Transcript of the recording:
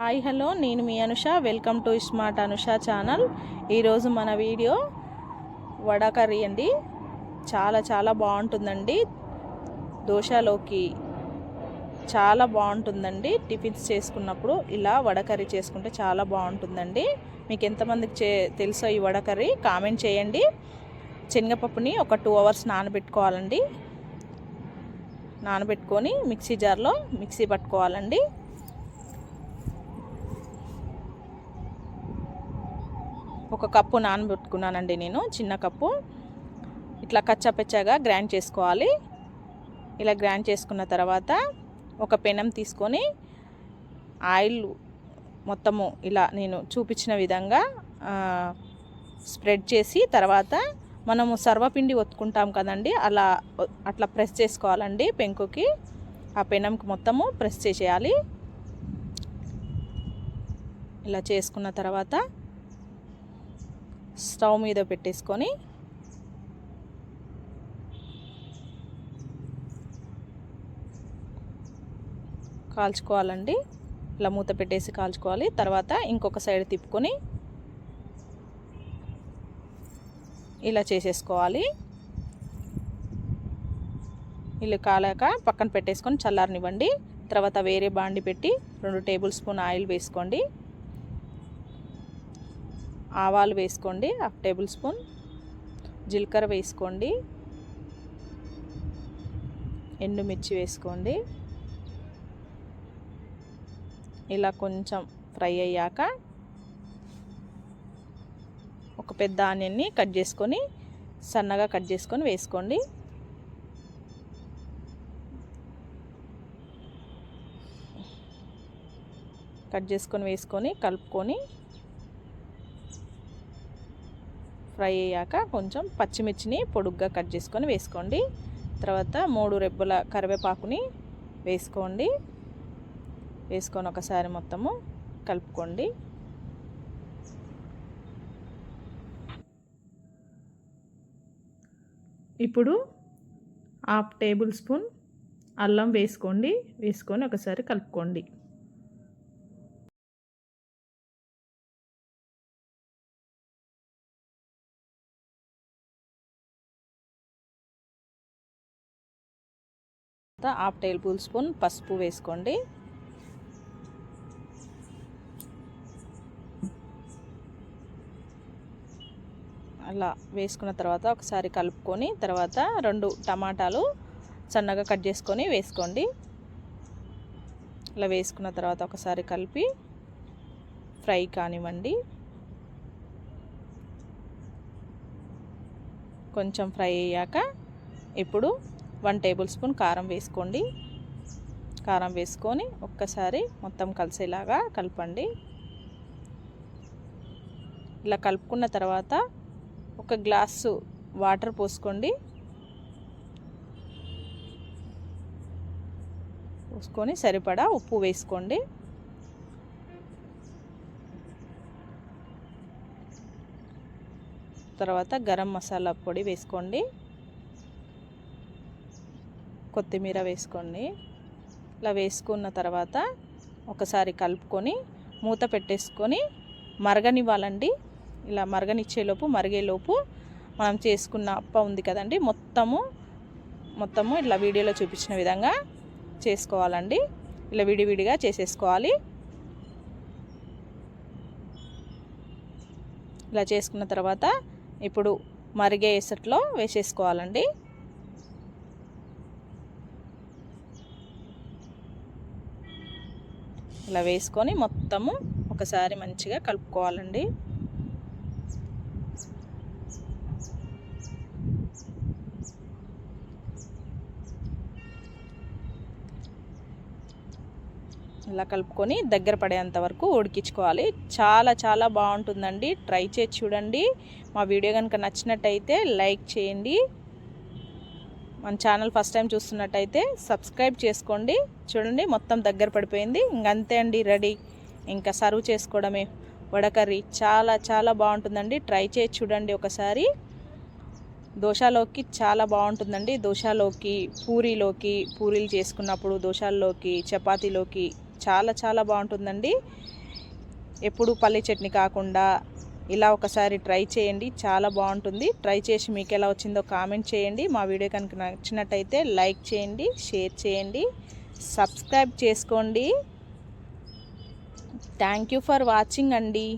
Hi hello. నేను మీ Anusha. Welcome to smart Anusha channel. ఈరోజు మన వీడియో వడ కర్రీ అండి. చాలా చాలా బాగుంటుందండి. దోశలోకి చాలా బాగుంటుందండి. టిఫిన్స్ చేసుకున్నప్పుడు ఇలా వడ కర్రీ చేసుకుంటే చాలా బాగుంటుందండి. మీకు ఎంతమందికి చే తెలుసో ఈ వడ కర్రీ కామెంట్ చేయండి. శనగపప్పుని ఒక టూ అవర్స్ నానబెట్టుకోవాలండి. నానబెట్టుకొని మిక్సీ జార్లో మిక్సీ పట్టుకోవాలండి. ఒక కప్పు నానబెట్టుకున్నానండి నేను చిన్న కప్పు. ఇట్లా కచ్చాపెచ్చాగా గ్రైండ్ చేసుకోవాలి. ఇలా గ్రైండ్ చేసుకున్న తర్వాత ఒక పెనం తీసుకొని ఆయిల్ మొత్తము ఇలా నేను చూపించిన విధంగా స్ప్రెడ్ చేసి తర్వాత మనము సర్వపిండి ఒత్తుకుంటాం కదండి అలా అట్లా ప్రెస్ చేసుకోవాలండి పెంకుకి. ఆ పెనంకి మొత్తము ప్రెస్ చేసేయాలి. ఇలా చేసుకున్న తర్వాత స్టవ్ మీద పెట్టేసుకొని కాల్చుకోవాలండి. ఇలా మూత పెట్టేసి కాల్చుకోవాలి. తర్వాత ఇంకొక సైడ్ తిప్పుకొని ఇలా చేసేసుకోవాలి. ఇల్లు కాలాక పక్కన పెట్టేసుకొని చల్లారనివ్వండి. తర్వాత వేరే బాండి పెట్టి రెండు టేబుల్ స్పూన్ ఆయిల్ వేసుకోండి. ఆవాలు వేసుకోండి హాఫ్ టేబుల్ స్పూన్. జీలకర్ర వేసుకోండి. ఎండుమిర్చి వేసుకోండి. ఇలా కొంచెం ఫ్రై అయ్యాక ఒక పెద్ద ఆనియన్ని కట్ చేసుకొని సన్నగా కట్ చేసుకొని వేసుకోండి. కట్ చేసుకొని వేసుకొని కలుపుకొని ఫ్రై అయ్యాక కొంచెం పచ్చిమిర్చిని పొడుగ్గా కట్ చేసుకొని వేసుకోండి. తర్వాత మూడు రెబ్బల కరివేపాకుని వేసుకోండి. వేసుకొని ఒకసారి మొత్తము కలుపుకోండి. ఇప్పుడు హాఫ్ టేబుల్ స్పూన్ అల్లం వేసుకోండి. వేసుకొని ఒకసారి కలుపుకోండి. హాఫ్ టేబుల్ స్పూన్ పసుపు వేసుకోండి. అలా వేసుకున్న తర్వాత ఒకసారి కలుపుకొని తర్వాత రెండు టమాటాలు సన్నగా కట్ చేసుకొని వేసుకోండి. అలా వేసుకున్న తర్వాత ఒకసారి కలిపి ఫ్రై కానివ్వండి. కొంచెం ఫ్రై అయ్యాక ఇప్పుడు వన్ టేబుల్ స్పూన్ కారం వేసుకోండి. కారం వేసుకొని ఒక్కసారి మొత్తం కలిసేలాగా కలపండి. ఇలా కలుపుకున్న తర్వాత ఒక గ్లాసు వాటర్ పోసుకోండి. పోసుకొని సరిపడా ఉప్పు వేసుకోండి. తర్వాత గరం మసాలా పొడి వేసుకోండి. కొత్తిమీర వేసుకోండి. ఇలా వేసుకున్న తర్వాత ఒకసారి కలుపుకొని మూత పెట్టేసుకొని మరగనివ్వాలండి. ఇలా మరగనిచ్చేలోపు మరిగేలోపు మనం చేసుకున్న అప్ప ఉంది కదండి మొత్తము మొత్తము ఇట్లా వీడియోలో చూపించిన విధంగా చేసుకోవాలండి. ఇలా విడివిడిగా చేసేసుకోవాలి. ఇలా చేసుకున్న తర్వాత ఇప్పుడు మరిగే ఎసట్లో వేసేసుకోవాలండి. ఇలా వేసుకొని మొత్తము ఒకసారి మంచిగా కలుపుకోవాలండి. ఇలా కలుపుకొని దగ్గర పడేంత వరకు ఉడికించుకోవాలి. చాలా చాలా బాగుంటుందండి. ట్రై చేసి చూడండి. మా వీడియో కనుక నచ్చినట్టయితే లైక్ చేయండి. మన ఛానల్ ఫస్ట్ టైం చూస్తున్నట్టయితే సబ్స్క్రైబ్ చేసుకోండి. చూడండి మొత్తం దగ్గర పడిపోయింది. ఇంకంతే అండి రెడీ ఇంకా సర్వ్ చేసుకోవడమే. వడకర్రీ చాలా చాలా బాగుంటుందండి. ట్రై చేసి చూడండి ఒకసారి. దోశలోకి చాలా బాగుంటుందండి. దోశలోకి పూరీలోకి పూరీలు చేసుకున్నప్పుడు దోశల్లోకి చపాతీలోకి చాలా చాలా బాగుంటుందండి. ఎప్పుడు పల్లి చట్నీ కాకుండా ఇలా ఒకసారి ట్రై చేయండి. చాలా బాగుంటుంది. ట్రై చేసి మీకు ఎలా వచ్చిందో కామెంట్ చేయండి. మా వీడియో కనుక నచ్చినట్టయితే లైక్ చేయండి షేర్ చేయండి సబ్స్క్రైబ్ చేసుకోండి. థ్యాంక్ యూ ఫర్ వాచింగ్ అండి.